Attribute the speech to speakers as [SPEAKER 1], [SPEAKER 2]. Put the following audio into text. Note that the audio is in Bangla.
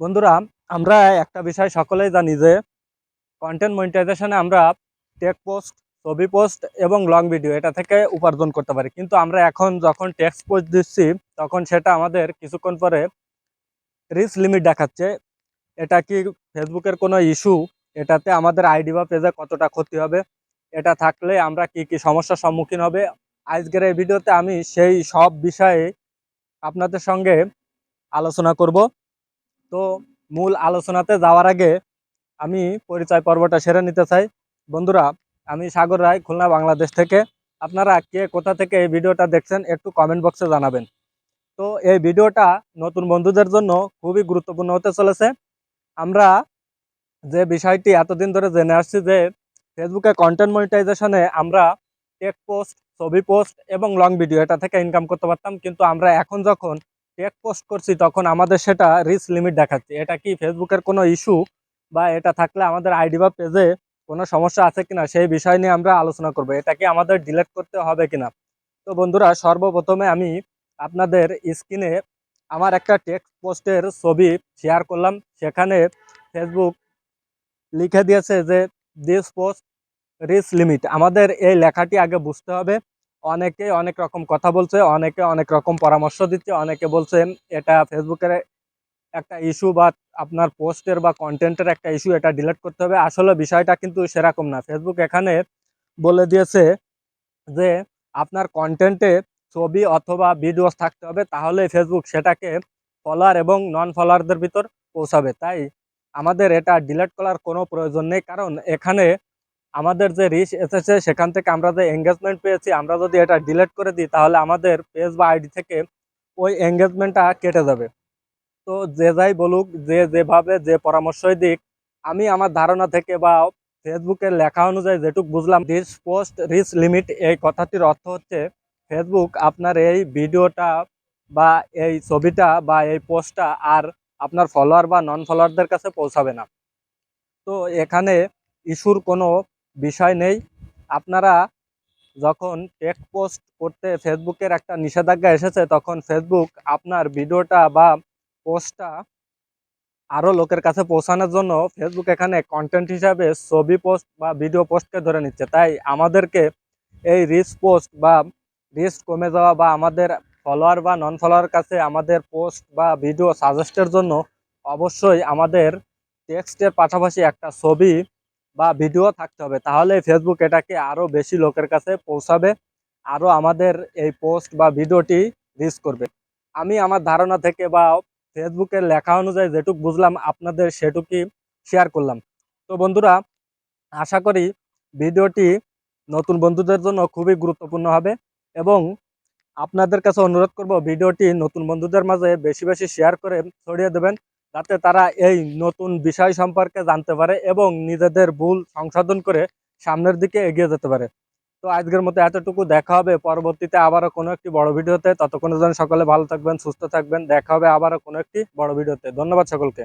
[SPEAKER 1] বন্ধুরা, আমরা একটা বিষয় সকলেই জানি যে কন্টেন্ট মনিটাইজেশনে আমরা টেক পোস্ট ছবি পোস্ট এবং লং ভিডিও এটা থেকে উপার্জন করতে পারি। কিন্তু আমরা এখন যখন টেক্সট পোস্ট দিচ্ছি, তখন সেটা আমাদের কিছুক্ষণ পরে রিচ লিমিট দেখাচ্ছে। এটা কি ফেসবুকের কোনো ইস্যু এটাতে আমাদের আইডি বা পেজে কতটা ক্ষতি হবে? এটা থাকলে আমরা কি কি সমস্যার সম্মুখীন হবে? আজকের এই ভিডিওতে আমি সেই সব বিষয়ে আপনাদের সঙ্গে আলোচনা করব। তো মূল আলোচনাতে যাওয়ার আগে আমি পরিচয় পর্বটা সেরে নিতে চাই। বন্ধুরা, আমি সাগর রায়, খুলনা, বাংলাদেশ থেকে। আপনারা কে কোথা থেকে এই ভিডিওটা দেখছেন একটু কমেন্ট বক্সে জানাবেন। তো এই ভিডিওটা নতুন বন্ধুদের জন্য খুবই গুরুত্বপূর্ণ হতে চলেছে। আমরা যে বিষয়টি এতদিন ধরে জেনে আসছি যে ফেসবুকে কন্টেন্ট মনিটাইজেশনে আমরা টেক পোস্ট ছবি পোস্ট এবং লং ভিডিও এটা থেকে ইনকাম করতে পারতাম। কিন্তু আমরা এখন যখন টেক পোস্ট করছি, তখন আমাদের সেটা রিচ লিমিট দেখাচ্ছে। এটা কি ফেসবুকের কোনো ইস্যু বা এটা থাকলে আমাদের আইডি বা পেজে কোনো সমস্যা আছে কিনা? সেই বিষয় নিয়ে আমরা আলোচনা করব। এটা কি আমাদের ডিলেট করতে হবে কিনা? তো বন্ধুরা, সর্বপ্রথমে আমি আপনাদের স্ক্রিনে আমার একটা টেক্সট পোস্টের ছবি শেয়ার করলাম। সেখানে ফেসবুক লিখে দিয়েছে যে দিস পোস্ট রিচ লিমিট আমাদের এই লেখাটি আগে বুঝতে হবে। অনেকে অনেক রকম কথা বলছে, অনেকে অনেক রকম পরামর্শ দিচ্ছে, অনেকে বলছে এটা ফেসবুকের একটা ইস্যু বা আপনার পোস্টের বা কন্টেন্টের একটা ইস্যু এটা ডিলিট করতে হবে। আসলে বিষয়টা কিন্তু সেরকম না। ফেসবুক এখানে বলে দিয়েছে যে আপনার কন্টেন্টে ছবি অথবা ভিডিওস থাকতে হবে, তাহলে ফেসবুক সেটাকে ফলোয়ার এবং নন ফলোয়ারদের ভিতর পৌঁছাবে। তাই আমাদের এটা ডিলিট করার কোনো প্রয়োজন নেই, কারণ এখানে আমাদের যে রিচ এসেছে, সেখান থেকে আমরা যে এঙ্গেজমেন্ট পেয়েছি, আমরা যদি এটা ডিলিট করে দিই, তাহলে আমাদের পেজ বা আইডি থেকে ওই এঙ্গেজমেন্টটা কেটে যাবে। তো যে যাই বলুক, যে যেভাবে যে পরামর্শই দিক, আমি আমার ধারণা থেকে বা ফেসবুকের লেখা অনুযায়ী যেটুক বুঝলাম রিচ পোস্ট রিচ লিমিট এই কথাটির অর্থ হচ্ছে ফেসবুক আপনার এই ভিডিওটা বা এই ছবিটা বা এই পোস্টটা আর আপনার ফলোয়ার বা নন ফলোয়ারদের কাছে পৌঁছাবে না। তো এখানে ইস্যুর কোনো বিষয় নেই। আপনারা যখন টেক পোস্ট করতে ফেসবুকের একটা নিষেধাজ্ঞা এসেছে, তখন ফেসবুক আপনার ভিডিওটা বা পোস্টটা আরও লোকের কাছে পৌঁছানোর জন্য ফেসবুক এখানে কন্টেন্ট হিসাবে ছবি পোস্ট বা ভিডিও পোস্টকে ধরে নিচ্ছে। তাই আমাদেরকে এই রিচ পোস্ট বা রিচ কমে যাওয়া বা আমাদের ফলোয়ার বা নন ফলোয়ার কাছে আমাদের পোস্ট বা ভিডিও সাজেস্টের জন্য অবশ্যই আমাদের টেক্সটের পাশাপাশি একটা ছবি বা ভিডিও থাকতে হবে, তাহলে ফেসবুক এটাকে আরও বেশি লোকের কাছে পৌঁছাবে আরও আমাদের এই পোস্ট বা ভিডিওটি রিচ করবে। আমি আমার ধারণা থেকে বা ফেসবুকের লেখা অনুযায়ী যেটুক বুঝলাম, আপনাদের সেটুকুই শেয়ার করলাম। তো বন্ধুরা, আশা করি ভিডিওটি নতুন বন্ধুদের জন্য খুবই গুরুত্বপূর্ণ হবে এবং আপনাদের কাছে অনুরোধ করব ভিডিওটি নতুন বন্ধুদের মাঝে বেশি বেশি শেয়ার করে ছড়িয়ে দেবেন। যাতে তারা এই নতুন বিষয় সম্পর্কে জানতে পারে এবং নিজেদের ভুল সংশোধন করে সামনের দিকে এগিয়ে যেতে পারে। তো আজকের মতো এতটুকু, দেখা হবে পরবর্তীতে আবারও কোনো একটি বড় ভিডিওতে। ততক্ষণের জন্য সকলে ভালো থাকবেন, সুস্থ থাকবেন। দেখা হবে আবারও কোনো একটি বড় ভিডিওতে। ধন্যবাদ সকলকে।